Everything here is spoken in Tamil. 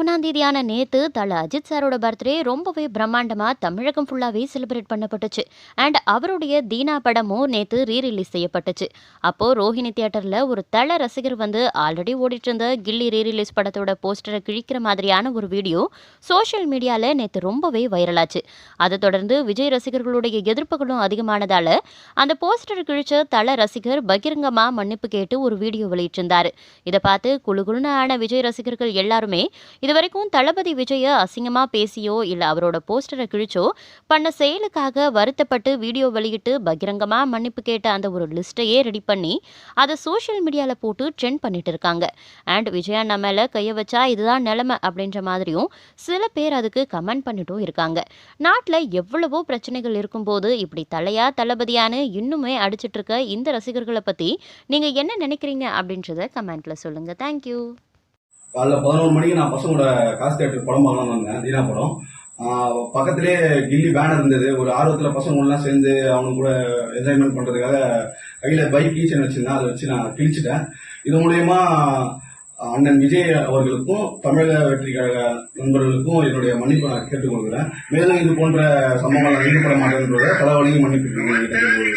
ஒன்றாம் தேதியான நேத்து தல அஜித் சாரோட பர்த்டே ரொம்பவே பிரம்மாண்டமா தமிழகம் ஃபுல்லாவே செலிப்ரேட் பண்ணப்பட்டுச்சு. அண்ட் அவருடைய தீனா படமும் நேத்து ரீ ரிலீஸ் செய்யப்பட்டுச்சு. அப்போ ரோஹிணி தியேட்டர்ல ஒரு தல ரசிகர் வந்து ஆல்ரெடி ஓடிட்டு இருந்த கில்லி ரீ ரிலீஸ் படத்தோட போஸ்டரை கிழிக்கிற மாதிரியான ஒரு வீடியோ சோஷியல் மீடியால நேத்து ரொம்பவே வைரலாச்சு அதை தொடர்ந்து விஜய் ரசிகர்களுடைய எதிர்ப்புகளும் அதிகமானதால அந்த போஸ்டர் கிழிச்ச தல ரசிகர் பகிரங்கமா மன்னிப்பு கேட்டு ஒரு வீடியோ வெளியிட்டிருந்தாரு. இதை பார்த்து குழுகுழுன்னு ஆன விஜய் ரசிகர்கள் எல்லாருமே இது வரைக்கும் தளபதி விஜய அசிங்கமா பேசியோ இல்ல அவரோட போஸ்டரை கிழிச்சோ பண்ண செயலுக்காக வருத்தப்பட்டு வீடியோ வெளியிட்டு பகிரங்கமா மன்னிப்பு கேட்ட அந்த ஒரு லிஸ்ட்டையே ரெடி பண்ணி அதை சோஷியல் மீடியால போட்டு ட்ரெண்ட் பண்ணிட்டு இருக்காங்க. அண்ட் விஜயா நம்ம மேல கைய வச்சா இதுதான் நிலைமை அப்படின்ற மாதிரியும் சில பேர் அதுக்கு கமெண்ட் பண்ணிட்டும் இருக்காங்க. நாட்டில் எவ்வளவோ பிரச்சனைகள் இருக்கும்போது இப்படி தலையா தளபதியானு இன்னுமே அடிச்சிட்டு இருக்க இந்த ரசிகர்களை பத்தி நீங்க என்ன நினைக்கிறீங்க அப்படின்றத கமெண்ட்ல சொல்லுங்க. தேங்க்யூ காலைல பதினோரு மணிக்கு நான் பசங்களோட காசு தேட்டர் படம் பார்க்கலாம் வந்தேன் தீனா படம். பக்கத்திலே கில்லி பேனர் இருந்தது. ஒரு ஆர்வத்தில் பசங்களெலாம் சேர்ந்து அவங்க கூட என்ஜாய்மெண்ட் பண்ணுறதுக்காக கையில் பைக் கீச்சன் வச்சுருந்தேன். அதை வச்சு நான் கிழிச்சிட்டேன். இது மூலயமா அண்ணன் விஜய் அவர்களுக்கும் தமிழக வெற்றி கழக நண்பர்களுக்கும் என்னுடைய மன்னிப்பு நான் கேட்டுக்கொள்கிறேன். மேலும் இது போன்ற சம்பவங்கள் ஈடுபட மாட்டேன் பல வழியும் மன்னிப்பு